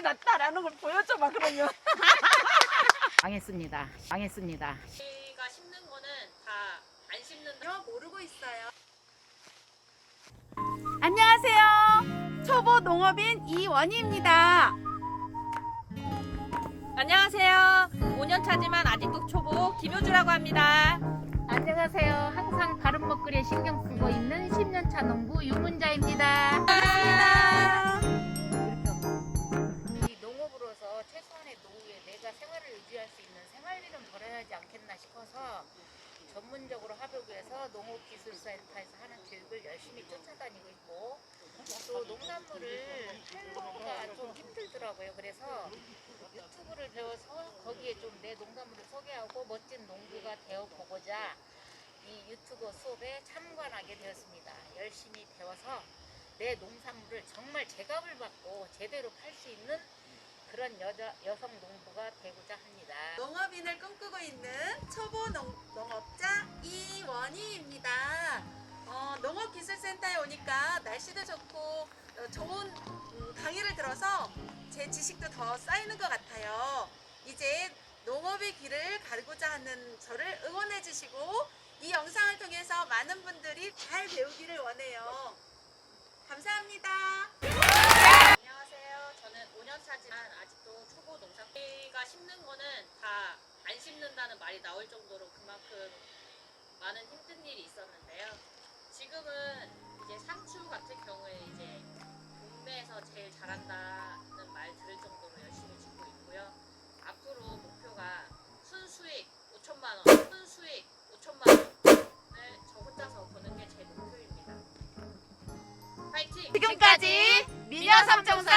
게 낫다라는 걸 보여줘봐 그러면. 망했습니다. 망했습니다. 저희가 심는 거는 다 안 심는 전혀 모르고 있어요. 안녕하세요. 초보 농업인 이원희입니다. 안녕하세요. 5년 차지만 아직도 초보 김효주라고 합니다. 안녕하세요. 항상 다른 먹거리에 신경 쓰고 있는 10년 차 농부 유문자입니다. 전문적으로 위해서 농업기술센터에서 하는 교육을 열심히 쫓아다니고 있고 또 농산물을 팔로가 좀 힘들더라고요. 그래서 유튜브를 배워서 거기에 좀 내 농산물을 소개하고 멋진 농부가 되어 보고자 이 유튜브 수업에 참관하게 되었습니다. 열심히 배워서 내 농산물을 정말 제값을 받고 제대로 팔 수 있는 그런 여자 여성 농부가 되고자 합니다. 농업인을 꿈꾸고 있는 초보 농, 농업자 이원희입니다. 어, 농업기술센터에 오니까 날씨도 좋고 어, 좋은 음, 강의를 들어서 제 지식도 더 쌓이는 것 같아요. 이제 농업의 길을 가르고자 하는 저를 응원해 주시고 이 영상을 통해서 많은 분들이 잘 배우기를 원해요. 감사합니다. 안녕하세요. 저는 5년 차지만 아직도 초보 농사. 저희가 심는 거는 다 안 심는다는 말이 나올 정도로 그만큼 많은 힘든 일이 있었는데요. 지금은 이제 상추 같은 경우에 이제 국내에서 제일 잘한다는 말 들을 정도로 열심히 짓고 있고요. 앞으로 목표가 순수익 5천만 원, 순수익 5천만 원을 저 혼자서 버는 게 제 목표입니다. 파이팅! 지금까지 미녀 삼총사